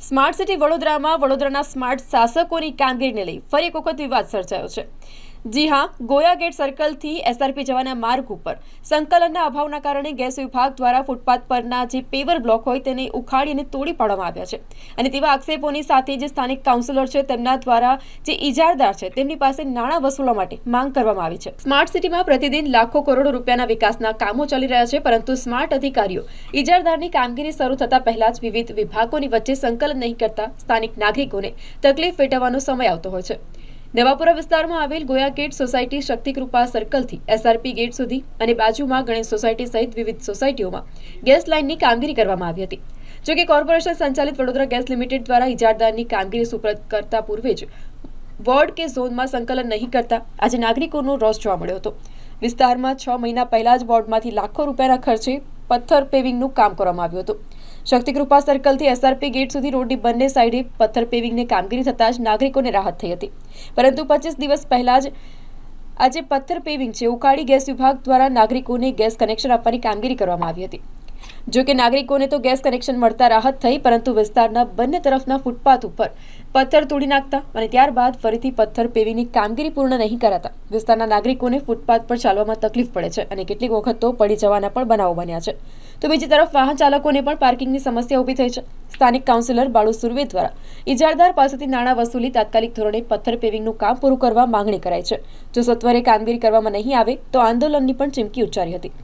Smart city વડોદરામાં વડોદરાના smart શાસકોની કામગીરીને લઈ ફરી એક વખત વિવાદ સર્જાયો છે. જી હા, ગોયા ગેટ સર્કલથી એસઆરપી જવાના માર્ગ ઉપર. સંકલનના અભાવના કારણે ગેસ વિભાગ દ્વારા ફૂટપાથ પરના જે પેવર બ્લોક હોય તેને ઉખાડીને તોડી પાડવામાં આવ્યા છે. અને તેવા આક્ષેપોની સાથે જે સ્થાનિક કાઉન્સિલર છે તેમના દ્વારા જે ઇજારદાર છે તેમની પાસે નાણાં વસૂલવા માટે માંગ કરવામાં આવી છે. સ્માર્ટ સિટીમાં પ્રતિદિન લાખો કરોડો રૂપિયાના વિકાસના કામો ચાલી રહ્યા છે, પરંતુ સ્માર્ટ અધિકારીઓ ઇજારદારની કામગીરી શરૂ થતા પહેલા જ વિવિધ વિભાગોની વચ્ચે સંકલન નહીં કરતા સ્થાનિક નાગરિકોને તકલીફ વેઠવવાનો સમય આવતો હોય છે. નવાપુરા વિસ્તારમાં આવેલ ગોયા ગેટ સોસાયટી શક્તિકૃપા સર્કલથી એસઆરપી ગેટ સુધી અને બાજુમાં ગણેશ સોસાયટી સહિત વિવિધ સોસાયટીઓમાં ગેસ લાઇનની કામગીરી કરવામાં આવી હતી. જોકે કોર્પોરેશન સંચાલિત વડોદરા ગેસ લિમિટેડ દ્વારા ઇજારદારની કામગીરી સુપ્રત કરતા પૂર્વે જ વોર્ડ કે ઝોનમાં સંકલન નહીં કરતા આજે નાગરિકોનો રોષ જોવા મળ્યો હતો. વિસ્તારમાં છ મહિના પહેલા જ વોર્ડમાંથી લાખો રૂપિયાના ખર્ચે પથ્થર પેવિંગનું કામ કરવામાં આવ્યું હતું. શક્તિકૃપા સર્કલથી એસઆરપી ગેટ સુધી રોડની બંને સાઈડે પથ્થર પેવિંગની કામગીરી થતાં જ નાગરિકોને રાહત થઈ હતી. પરંતુ પચીસ દિવસ પહેલા જ આજે પથ્થર પેવિંગ છે. ઉકાળી ગેસ વિભાગ દ્વારા નાગરિકોને ગેસ કનેક્શન આપવાની કામગીરી કરવામાં આવી હતી. જો કે નાગરિકોને તો ગેસ કનેક્શન મળતા રાહત થઈ, પરંતુ વિસ્તારના બંને તરફના ફૂટપાથ ઉપર પથ્થર તોડી નાખતા અને ત્યારબાદ ફરીથી પથ્થર પેવીની કામગીરી પૂર્ણ નહીં કરાતા. વિસ્તારના નાગરિકોને ફૂટપાથ પર ચાલવામાં તકલીફ પડે છે અને કેટલીક વખત તો પડી જવાના પણ બનાવો બન્યા છે. તો બીજી તરફ વાહન ચાલકોને પણ પાર્કિંગની સમસ્યા ઊભી થઈ છે. સ્થાનિક કાઉન્સિલર બાળુ સુર્વે દ્વારા ઇજારદાર પાસેથી નાણાં વસૂલી તાત્કાલિક ધોરણે પથ્થર પેવિંગનું કામ પૂરું કરવા માંગણી કરાઈ છે. જો સત્વરે કામગીરી કરવામાં નહીં આવે, તો આંદોલનની પણ ચીમકી ઉચ્ચારી હતી.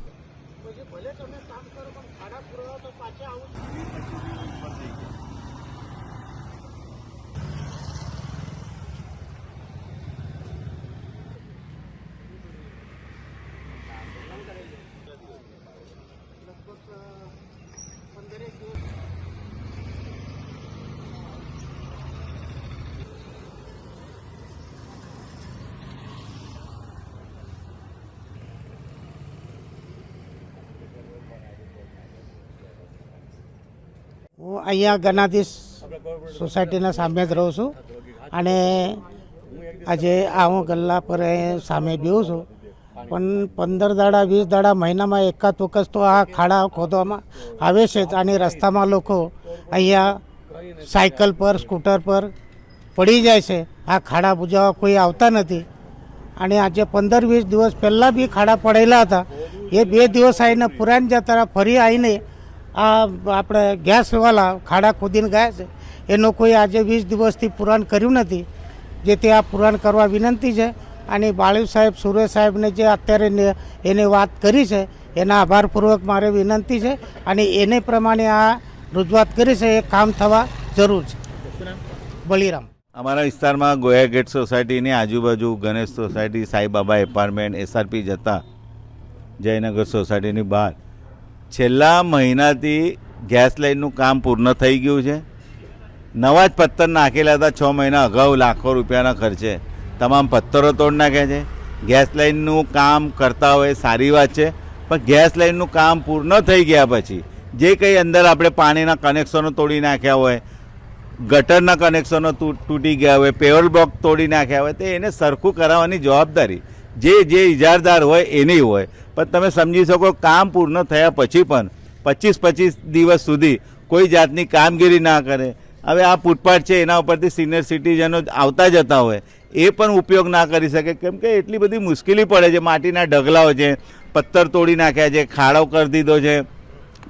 હું અહીંયા ગનાધીશ સોસાયટીના સામે જ રહું છું અને આજે આ ગલ્લા પર સામે બેહું છું. પણ પંદર દાડા, વીસ દાડા મહિનામાં એકાદ વખત તો આ ખાડા ખોદવામાં આવે છે અને રસ્તામાં લોકો અહીંયા સાયકલ પર, સ્કૂટર પર પડી જાય છે. આ ખાડા બુજાવવા કોઈ આવતા નથી. અને આજે પંદર, વીસ દિવસ પહેલાં બી ખાડા પડેલા હતા. એ બે દિવસ આવીને પુરાણ જતા ફરી આવીને આ આપણે ગેસવાલા ખાડા ખોદીને ગયા છે. એનો કોઈ આજે વીસ દિવસથી પુરાણ કર્યું નથી. જેથી આ પુરાણ કરવા વિનંતી છે. અને બાળુ સાહેબ સુરેશ સાહેબને જે અત્યારે એને વાત કરી છે, એના આભારપૂર્વક મારે વિનંતી છે. અને એને પ્રમાણે આ રજૂઆત કરી છે, એ કામ થવા જરૂર છે. બલિરામ. અમારા વિસ્તારમાં ગોયા ગેટ સોસાયટીની આજુબાજુ Ganesh society, Saibaba apartment, SRP જતા જયનગર સોસાયટીની બહાર છેલ્લા મહિનાથી ગેસ લાઇનનું કામ પૂર્ણ થઈ ગયું છે. નવા જ પથ્થર નાખેલા હતા છ મહિના અગાઉ લાખો રૂપિયાના ખર્ચે. તમામ પથ્થરો તોડ નાખ્યા છે. ગેસ લાઇનનું કામ કરતા હોય સારી વાત છે, પણ ગેસ લાઇનનું કામ પૂર્ણ થઈ ગયા પછી, જે કંઈ અંદર આપણે પાણીના કનેક્શનો તોડી નાખ્યા હોય, ગટરના કનેક્શનો તૂટી ગયા હોય પેવર બ્લોક તોડી નાખ્યા હોય, તો એને સરખું કરાવવાની જવાબદારી. જે જે ઇજારદાર હોય એની હોય. પણ તમે સમજી શકો કામ પૂર્ણ થયા પછી પણ પચીસ પચીસ દિવસ સુધી કોઈ જાતની કામગીરી ના કરે. હવે આ ફૂટપાથ છે, એના ઉપરથી સિનિયર સિટીઝનો આવતા જતા હોય, એ પણ ઉપયોગ ના કરી શકે. કેમ કે એટલી બધી મુશ્કેલી પડે છે, માટીના ઢગલાઓ છે, પથ્થર તોડી નાખ્યા છે ખાડો કરી દીધો છે,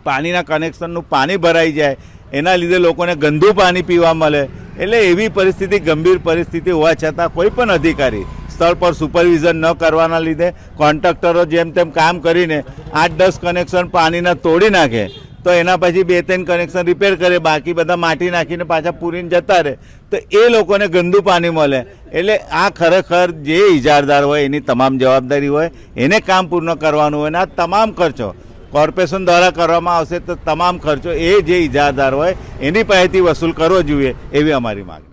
પાણીના કનેક્શનનું પાણી ભરાઈ જાય, એના લીધે લોકોને ગંદુ પાણી પીવા મળે. એટલે એવી પરિસ્થિતિ ગંભીર પરિસ્થિતિ હોવા છતાં કોઈ પણ અધિકારી સ્થળ પર સુપરવિઝન ન કરવાના લીધે કોન્ટ્રાક્ટરો જેમ તેમ કામ કરીને આઠ દસ કનેક્શન પાણીના તોડી નાખે. તો એના પછી બે ત્રણ કનેક્શન રિપેર કરે, બાકી બધા માટી નાખીને પાછા પૂરીને જતા રહે. તો એ લોકોને ગંદુ પાણી મળે. એટલે આ ખરેખર જે ઇજારદાર હોય એની તમામ જવાબદારી હોય, એને કામ પૂર્ણ કરવાનું હોય ને આ તમામ ખર્ચો કોર્પોરેશન દ્વારા કરવામાં આવશે તો તમામ ખર્ચો એ જે ઇજારદાર હોય એની પાસેથી વસૂલ કરવો જોઈએ એવી અમારી માંગ